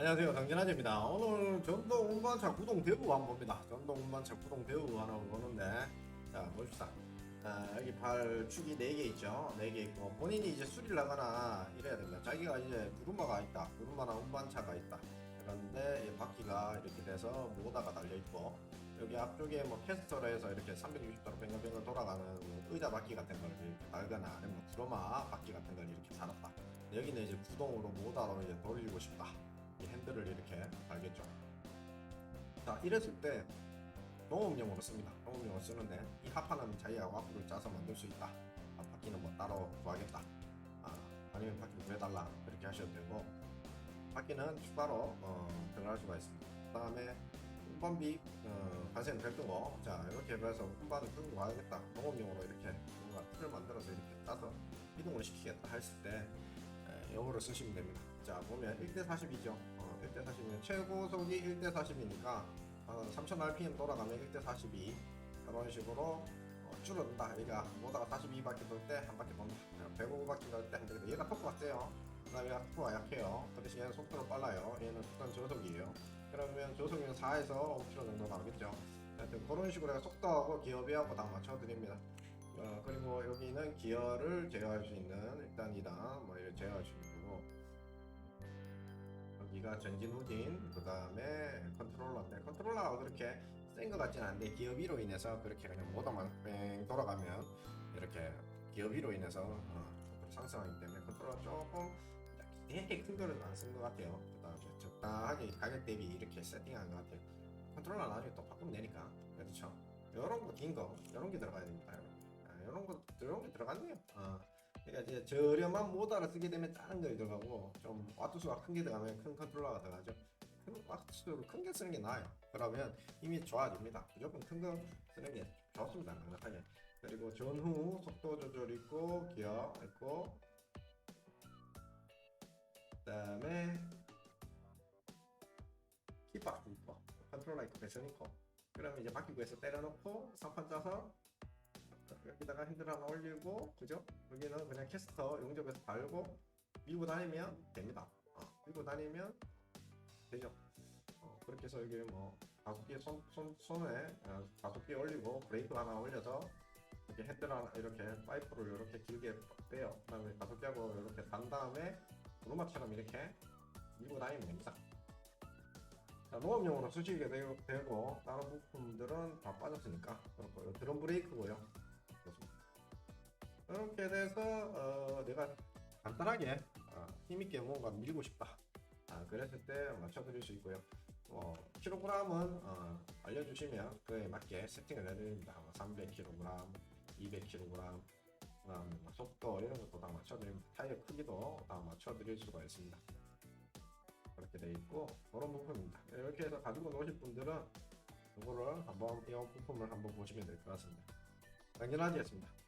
안녕하세요. 당진아재입니다. 오늘 전동 운반차 구동 대우 한번 봅니다. 전동 운반차 구동 대우 하나 보는데 자 봅시다. 아, 여기 발 축이 4개 있죠? 4개 있고 본인이 이제 수리를 하거나 이래야 됩니다. 자기가 이제 구루마가 있다. 구루마나 운반차가 있다. 그런데 이 바퀴가 이렇게 돼서 모다가 달려있고 여기 앞쪽에 뭐 캐스터로 해서 이렇게 360도로 뱅글뱅글 돌아가는 뭐 의자 바퀴 같은 걸 이렇게 달거나 아니면 뭐 구루마 바퀴 같은 걸 이렇게 달았다. 여기는 이제 구동으로 모다로 이제 돌리고 싶다 이 핸들을 이렇게 달겠죠. 자, 이랬을 때 농업용으로 씁니다. 농업용으로 쓰는데 이 하파는 자기가 와꾸를 짜서 만들 수 있다. 아, 바퀴는 뭐 따로 구하겠다. 아, 아니면 바퀴 구해달라. 그렇게 하셔도 되고 바퀴는 추가로 어, 들어갈 수가 있습니다. 그 다음에 운반비 어, 관세는 별도고 자 이렇게 해서 운반을 끌고 가야겠다. 농업용으로 이렇게 뭔가 틀을 만들어서 이렇게 짜서 이동을 시키겠다 했을 때 에, 영어로 쓰시면 됩니다. 자 보면 1대 40이죠. 어, 1대 40이면 최고 속이 1대 40이니까 어, 3000rpm 돌아가면 1대 42 그런 식으로 어, 줄어든다. 얘가 모다가 42바퀴 돌 때 한 바퀴 돈다. 105바퀴 돌 때 한 바퀴 얘가 토크가 세요. 그 다음에 얘가 토크가 약해요. 그 대신 얘는 속도는 빨라요. 얘는 속도는 저속이에요. 그러면 저속이면 4에서 5km 정도 나오겠죠. 하여튼 그런 식으로 속도하고 기어비하고 다 맞춰드립니다. 어, 그리고 여기는 기어를 제어할 수 있는 1단, 2단 뭐 이렇게 제어할 수 있는 거고 여기가 전진 후진 그 다음에 컨트롤러인데 컨트롤러가 그렇게 센 것 같진 않은데 기어 위로 인해서 그렇게 그냥 모터만 뺑 돌아가면 이렇게 기어 위로 인해서 어, 상승하기 때문에 컨트롤러 조금 되게 큰 거는 안 쓴 것 같아요. 그 다음에 적당하게 가격 대비 이렇게 세팅한 것 같아요. 컨트롤러 나중에 또 바꾸면 되니까. 그렇죠? 요런 거 긴거 요런 게 들어가야 됩니다 아, 요런 거 요런 게 들어갔네요. 어. 그러니까 이제 저렴한 모다를 쓰게 되면 작은 거 들어가고 좀 와트수가 큰 게 들어가면 큰 컨트롤러가 들어가죠. 큰 와트수로 큰 게 쓰는 게 나아요. 그러면 힘이 좋아집니다. 무조건 큰 거 쓰는 게 좋습니다. 강력하게. 그리고 전후 속도 조절 있고 기어 있고 그 다음에 키박스 있고 컨트롤러 있고 배선 있고 그러면 이제 바퀴구에서 때려놓고 상판 짜서 여기다가 핸들 하나 올리고 그죠? 여기는 그냥 캐스터 용접해서 달고 밀고 다니면 됩니다. 어, 밀고 다니면 되죠. 어, 그렇게 해서 여기 뭐 가속기 손, 손, 손에 어, 가속기 올리고 브레이크 하나 올려서 이렇게 핸들 하나 이렇게 파이프를 이렇게 길게 빼요. 그 다음에 가속기하고 이렇게 단 다음에 구루마처럼 이렇게 밀고 다니면 됩니다. 자, 농업용으로 쓰시게 되고, 다른 부품들은 다 빠졌으니까 그렇고 드럼 브레이크고요. 이렇게 돼서 어, 내가 간단하게 어, 힘있게 뭔가 밀고 싶다. 아, 그랬을 때 맞춰드릴 수 있고요. 뭐 킬로그램은 어, 알려주시면 그에 맞게 세팅을 해드립니다. 300kg, 200kg, 그다음 속도 이런 것도 다 맞춰드립니다. 타이어 크기도 다 맞춰드릴 수가 있습니다. 그렇게 돼 있고 그런 부품입니다. 이렇게 해서 가지고 노실 분들은 이거를 한번 이 부품을 한번 보시면 될 것 같습니다. 당연하지였습니다.